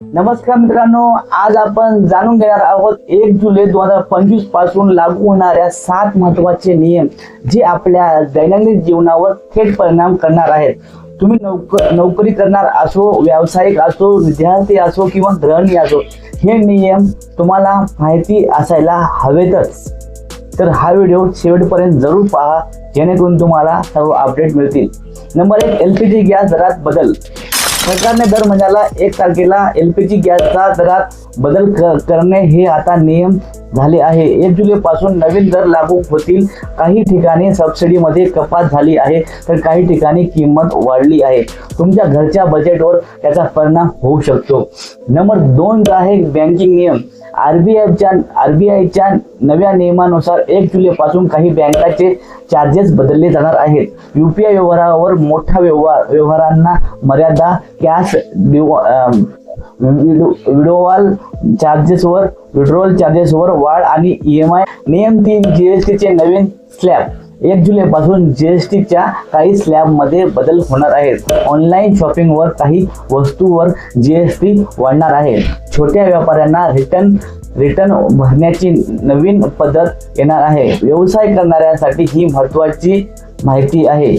नमस्कार मित्रांनो आज आपण जाणून घेणार आहोत एक जुलै दोन हजार पंचवीसपासून लागू होणाऱ्या सात महत्त्वाचे नियम जे आपल्या दैनंदिन जीवनावर थेट परिणाम करणार आहेत. तुम्ही नोकरी करणार असो व्यावसायिक असो विद्यार्थी असो किंवा ग्रहणी असो हे नियम तुम्हाला माहिती असायला हवेतच. तर हा व्हिडिओ शेवटपर्यंत जरूर पहा जेणेकरून तुम्हाला सर्व अपडेट मिळतील. नंबर एक एल पी जी गॅस दरात बदल. सरकारने दर महिन्याला एक तारखेला एल पी जी गॅसचा दरात बदल करणे हे आता नियम झाले आहे. एक जुलै पासून नवीन दर लागू होतील. काही ठिकाणी सबसिडीमध्ये कपात झाली आहे तर काही ठिकाणी किंमत वाढली आहे. तुमच्या घरच्या बजेटवर त्याचा परिणाम होऊ शकतो. नंबर दोन आहे बँकिंग नियम. आर बी आयच्या आर बी आयच्या नव्या नियमानुसार एक जुलैपासून काही बँकाचे चार्जेस बदलले जाणार आहेत. यू पी आय व्यवहारावर मोठ्या व्यवहार व्यवहारांना मर्यादा कॅश विड्रोवाल चार्जेसवर विड्रोवल चार्जेसवर वाढ आणि ई एम आय नियम तीन जीएसटीचे नवीन स्लॅब एक जुलै पासून जीएसटीच्या काही स्लॅबमध्ये बदल होणार आहेत. ऑनलाईन शॉपिंगवर काही वस्तूवर जीएसटी वाढणार आहे. छोट्या व्यापाऱ्यांना रिटर्न रिटर्न भरण्याची नवीन पद्धत येणार आहे. व्यवसाय करणाऱ्यांसाठी ही महत्वाची माहिती आहे.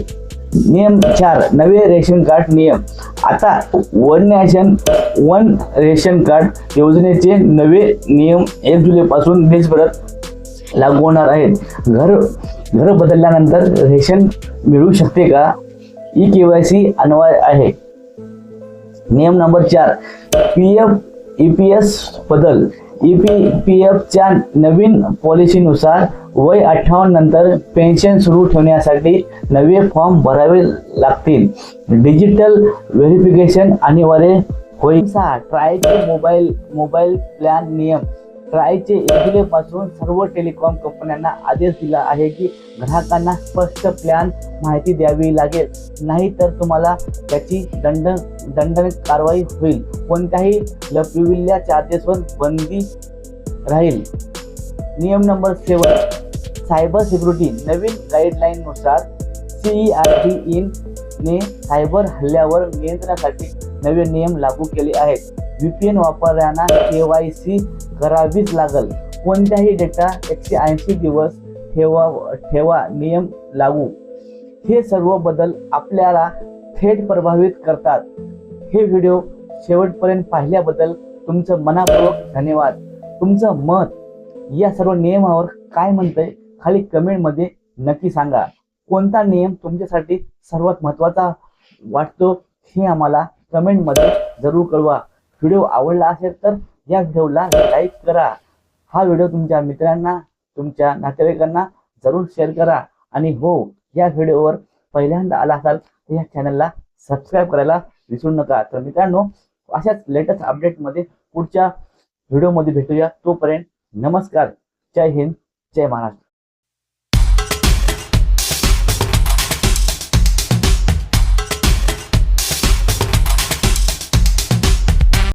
नियम चार नवे रेशन कार्ड नियम. आता one nation one ration card योजनेचे नवे नियम एक जुलैपासून देशभरात लागू होणार आहेत. घर घर बदलल्यानंतर रेशन मिळू शकते का? ई के वाय सी अनिवार्य आहे. नियम नंबर चार P F E P S बदल. ई पी पी एफच्या नवीन पॉलिसीनुसार वय अठ्ठावन्न नंतर पेन्शन सुरू ठेवण्यासाठी नवे फॉर्म भरावे लागतील. डिजिटल व्हेरिफिकेशन अनिवार्य होईल. सहा ट्रायचे मोबाईल मोबाईल प्लॅन नियम. ट्रायचे एक पासून सर्व टेलिकॉम कंपन्यांना आदेश दिला आहे की ग्राहकांना स्पष्ट प्लॅन माहिती द्यावी लागेल. नाही तर तुम्हाला त्याची दंड दंड कारवाई होईल. कोणत्याही लपविल्या चार्जेसवर बंदी राहील. नियम नंबर सेवन सायबर सिक्युरिटी. नवीन गाईडलाईननुसार सीई आर टी इन ने सायबर हल्ल्यावर नियंत्रणासाठी नवे नियम लागू केले आहेत. व्हीपीएन वापरताना के वाय सी करावीच लागल. कोणत्याही डेटा एकशे ऐंशी दिवस ठेवा ठेवा नियम लागू. हे सर्व बदल आपल्याला थेट प्रभावित करतात. हे व्हिडिओ शेवटपर्यंत पाहिल्याबद्दल तुमचं मनापूर्वक धन्यवाद. तुमचं मत या सर्व नियमावर काय म्हणतंय खाली कमेंटमध्ये नक्की सांगा. कोणता नियम तुमच्यासाठी सर्वात महत्त्वाचा वाटतो हे आम्हाला कमेंटमध्ये जरूर कळवा. व्हिडिओ आवडला असेल तर या व्हिडिओला लाईक करा. हा व्हिडिओ तुमच्या मित्रांना तुमच्या नातेवाईकांना जरूर शेअर करा. आणि हो या व्हिडिओवर पहिल्यांदा आला असाल तर या चॅनलला सबस्क्राईब करायला विसरू नका. तर मित्रांनो अशाच लेटेस्ट अपडेटमध्ये पुढच्या व्हिडिओमध्ये भेटूया. तोपर्यंत नमस्कार. जय हिंद जय महाराष्ट्र.